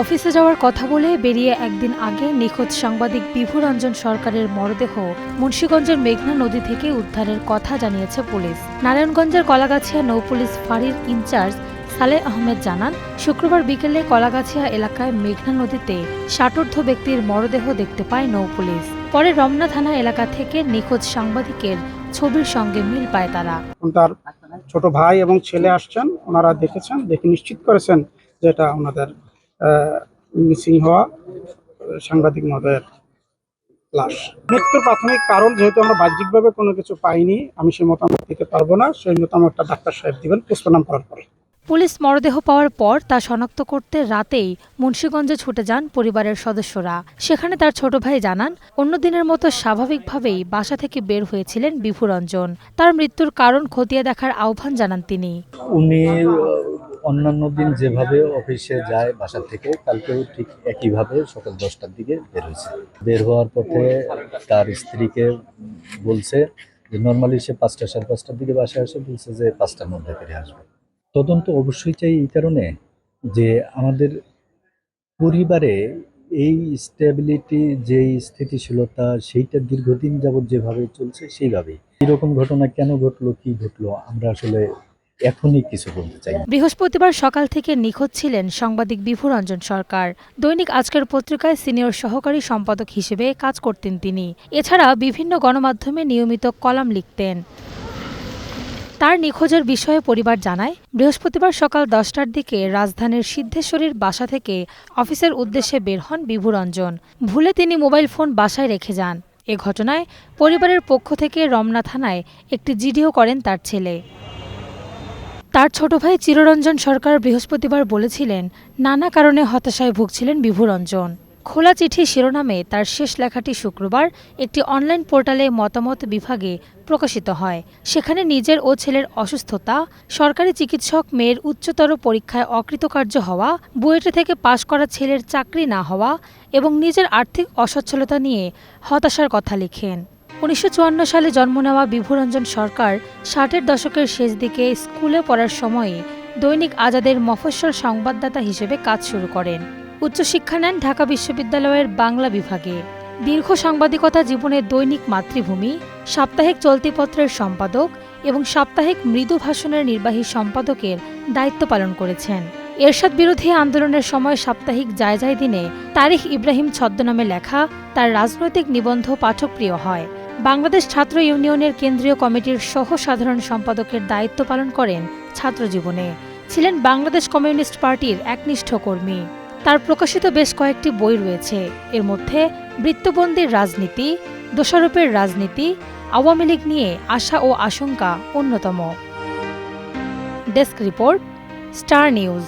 অফিসে যাওয়ার কথা বলে বেরিয়ে একদিন আগে নিখোঁজ সাংবাদিক বিভুরঞ্জন সরকারের মরদেহ মুন্সীগঞ্জের মেঘনা নদী থেকে উদ্ধারের কথা জানিয়েছে পুলিশ। নারায়ণগঞ্জের কলাগাছিয়া নৌপুলিশ ফাঁড়ির ইনচার্জ সালে আহমেদ জানান, শুক্রবার বিকেলে কলাগাছিয়া এলাকায় মেঘনা নদীতে ষাটোর্ধ ব্যক্তির মরদেহ দেখতে পায় নৌপুলিশ পরে রমনা থানা এলাকা থেকে নিখোঁজ সাংবাদিকের ছবির সঙ্গে মিল পায় তারা। তার ছোট ভাই এবং ছেলে আসছেন, ওনারা দেখেছেন, দেখে নিশ্চিত করেছেন যেটা ওনাদের মিসিং হওয়া সাংবাদিক মহোদয়ের লাশ। মৃত্যুর প্রাথমিক কারণ যেহেতু আমরা বাহ্যিকভাবে কোনো কিছু পাইনি আমি সেই মতামত দিতে পারব না। সেই মতামতটা ডাক্তার সাহেব দিবেন পোস্টমর্টম করার পরে। পুলিশ মরদেহ পাওয়ার পর তা শনাক্ত করতে রাতেই মুন্সীগঞ্জে ছুটে যান পরিবারের সদস্যরা। সেখানে তার ছোট ভাই জানান অন্য দিনের মতো স্বাভাবিকভাবেই বাসা থেকে বের হয়েছিলেন বিভুরঞ্জন তার মৃত্যুর কারণ খতিয়ে দেখার আহ্বান জানান তিনি। উনি অন্যান্য দিন যেভাবে অফিসে যায় বাসা থেকে, কালকেও ঠিক একইভাবে সকাল দশটার দিকে বের হয়েছে। বের হওয়ার পথে তার স্ত্রীকে বলছে যে নর্মালি সে পাঁচটা সাড়ে পাঁচটার দিকে বাসায় আসে, বলছে যে, পাঁচটার মধ্যে ফিরে আসবে। তদন্ত অবশ্যই চাই এই কারণে যে, আমাদের পরিবারে এই স্টেবিলিটি যেই স্থিতিশীলতা, সেইটা দীর্ঘদিন যাবৎ যেভাবে চলছে সেইভাবেই। এরকম ঘটনা, কেন ঘটলো, কি ঘটলো, আমরা আসলে এখনই কিছু বলতে চাই। বৃহস্পতিবার সকাল থেকে নিখোঁজ ছিলেন সাংবাদিক বিভুরঞ্জন সরকার। দৈনিক আজকের পত্রিকায় সিনিয়র সহকারী সম্পাদক হিসেবে কাজ করতেন তিনি। এছাড়া বিভিন্ন গণমাধ্যমে নিয়মিত কলাম লিখতেন। তার নিখোঁজের বিষয়ে পরিবার জানায়, বৃহস্পতিবার সকাল দশটার দিকে রাজধানীর সিদ্ধেশ্বরীর বাসা থেকে অফিসের উদ্দেশ্যে বের হন বিভুরঞ্জন ভুলে তিনি মোবাইল ফোন বাসায় রেখে যান। এ ঘটনায় পরিবারের পক্ষ থেকে রমনা থানায় একটি জিডিও করেন তার ছেলে। তার ছোট ভাই চিররঞ্জন সরকার বৃহস্পতিবার বলেছিলেন, নানা কারণে হতাশায় ভুগছিলেন বিভুরঞ্জন। খোলা চিঠি শিরোনামে তার শেষ লেখাটি শুক্রবার একটি অনলাইন পোর্টালে মতামত বিভাগে প্রকাশিত হয়। সেখানে নিজের ও ছেলের অসুস্থতা, সরকারি চিকিৎসক মেয়ের উচ্চতর পরীক্ষায় অকৃতকার্য হওয়া, বুয়েটে থেকে পাশ করা ছেলের চাকরি না হওয়া এবং নিজের আর্থিক অসচ্ছলতা নিয়ে হতাশার কথা লিখেন। উনিশশো চুয়ান্ন সালে জন্ম নেওয়া বিভুরঞ্জন সরকার ষাটের দশকের শেষ দিকে স্কুলে পড়ার সময়ে দৈনিক আজাদের মফস্বল সংবাদদাতা হিসেবে কাজ শুরু করেন। উচ্চশিক্ষা নেন ঢাকা বিশ্ববিদ্যালয়ের বাংলা বিভাগে। দীর্ঘ সাংবাদিকতা জীবনে দৈনিক মাতৃভূমি, সাপ্তাহিক চলতিপত্রের সম্পাদক এবং সাপ্তাহিক মৃদু ভাষণের নির্বাহী সম্পাদকের দায়িত্ব পালন করেছেন। এরশাদ বিরোধী আন্দোলনের সময় সাপ্তাহিক জায়জায় দিনে তারিখ ইব্রাহিম ছদ্মনামে লেখা তার রাজনৈতিক নিবন্ধ পাঠকপ্রিয় হয়। বাংলাদেশ ছাত্র ইউনিয়নের কেন্দ্রীয় কমিটির সহ সাধারণ সম্পাদকের দায়িত্ব পালন করেন ছাত্র জীবনে ছিলেন বাংলাদেশ কমিউনিস্ট পার্টির একনিষ্ঠ কর্মী। তার প্রকাশিত বেশ কয়েকটি বই রয়েছে। এর মধ্যে বৃত্তবন্দির রাজনীতি, দোষারোপের রাজনীতি, আওয়ামী লীগ নিয়ে আশা ও আশঙ্কা অন্যতম। Desk report, star news.